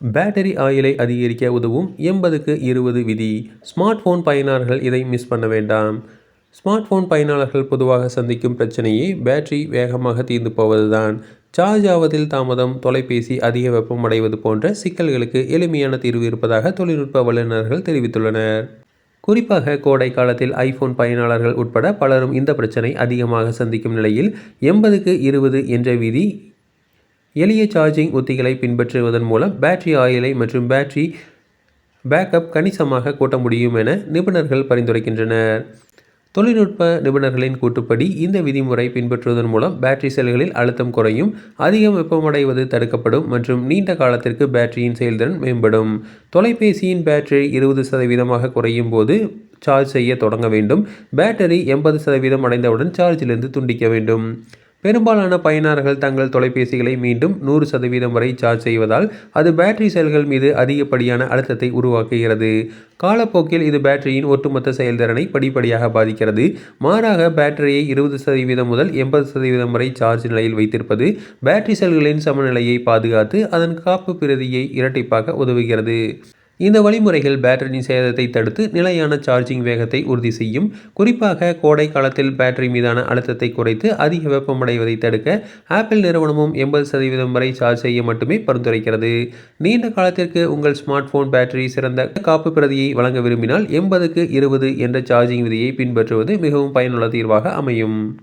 Battery ஆயிலை அதிகரிக்க உதவும் எண்பதுக்கு இருபது விதி. ஸ்மார்ட் ஃபோன் பயனர்கள் இதை மிஸ் பண்ண வேண்டாம். ஸ்மார்ட் ஃபோன் பயனாளர்கள் பொதுவாக சந்திக்கும் பிரச்சனையே பேட்டரி வேகமாக தீர்ந்து போவதுதான். சார்ஜ் ஆவதில் தாமதம் தொலைபேசி அதிக வெப்பம் அடைவது போன்ற சிக்கல்களுக்கு எளிமையான தீர்வு இருப்பதாக தொழில்நுட்ப வல்லுநர்கள் தெரிவித்துள்ளனர். குறிப்பாக கோடை காலத்தில் ஐபோன் பயனாளர்கள் உட்பட பலரும் இந்த பிரச்சனை அதிகமாக சந்திக்கும் நிலையில் எண்பதுக்கு இருபது என்ற விதி எளிய சார்ஜிங் உத்திகளை பின்பற்றுவதன் மூலம் பேட்டரி ஆயிலை மற்றும் பேட்டரி பேக்கப் கணிசமாக கூட்ட முடியும் என நிபுணர்கள் பரிந்துரைக்கின்றனர். தொழில்நுட்ப நிபுணர்களின் கூட்டுப்படி இந்த விதிமுறை பின்பற்றுவதன் மூலம் பேட்டரி செல்களில் அழுத்தம் குறையும் அதிகம் வெப்பமடைவது தடுக்கப்படும் மற்றும் நீண்ட காலத்திற்கு பேட்டரியின் செயல்திறன் மேம்படும். தொலைபேசியின் பேட்டரி இருபது சதவீதமாக குறையும் போது சார்ஜ் செய்ய தொடங்க வேண்டும். பேட்டரி எண்பது சதவீதம் அடைந்தவுடன் சார்ஜிலிருந்து துண்டிக்க வேண்டும். பெரும்பாலான பயனர்கள் தங்கள் தொலைபேசிகளை மீண்டும் நூறு சதவீதம் வரை சார்ஜ் செய்வதால் அது பேட்டரி செல்கள் மீது அதிகப்படியான அழுத்தத்தை உருவாக்குகிறது. காலப்போக்கில் இது பேட்டரியின் ஒட்டுமொத்த செயல்திறனை படிப்படியாக பாதிக்கிறது. மாறாக பேட்டரியை இருபது சதவீதம் முதல் எண்பது சதவீதம் வரை சார்ஜ் நிலையில் வைத்திருப்பது பேட்டரி செல்களின் சமநிலையை பாதுகாத்து அதன் காப்பு பிரதியை இரட்டிப்பாக்க உதவுகிறது. இந்த வழிமுறைகள் பேட்டரியின் சேதத்தை தடுத்து நிலையான சார்ஜிங் வேகத்தை உறுதி செய்யும். குறிப்பாக கோடை காலத்தில் பேட்டரி மீதான அழுத்தத்தை குறைத்து அதிக வெப்பமடைவதை தடுக்க ஆப்பிள் நிறுவனமும் எண்பது சதவீதம் வரை சார்ஜ் செய்ய மட்டுமே பரிந்துரைக்கிறது. நீண்ட காலத்திற்கு உங்கள் ஸ்மார்ட் போன் பேட்டரி சிறந்த காப்பு பிரதியை வழங்க விரும்பினால் எண்பதுக்கு இருபது என்ற சார்ஜிங் விதியை பின்பற்றுவது மிகவும் பயனுள்ள தீர்வாக அமையும்.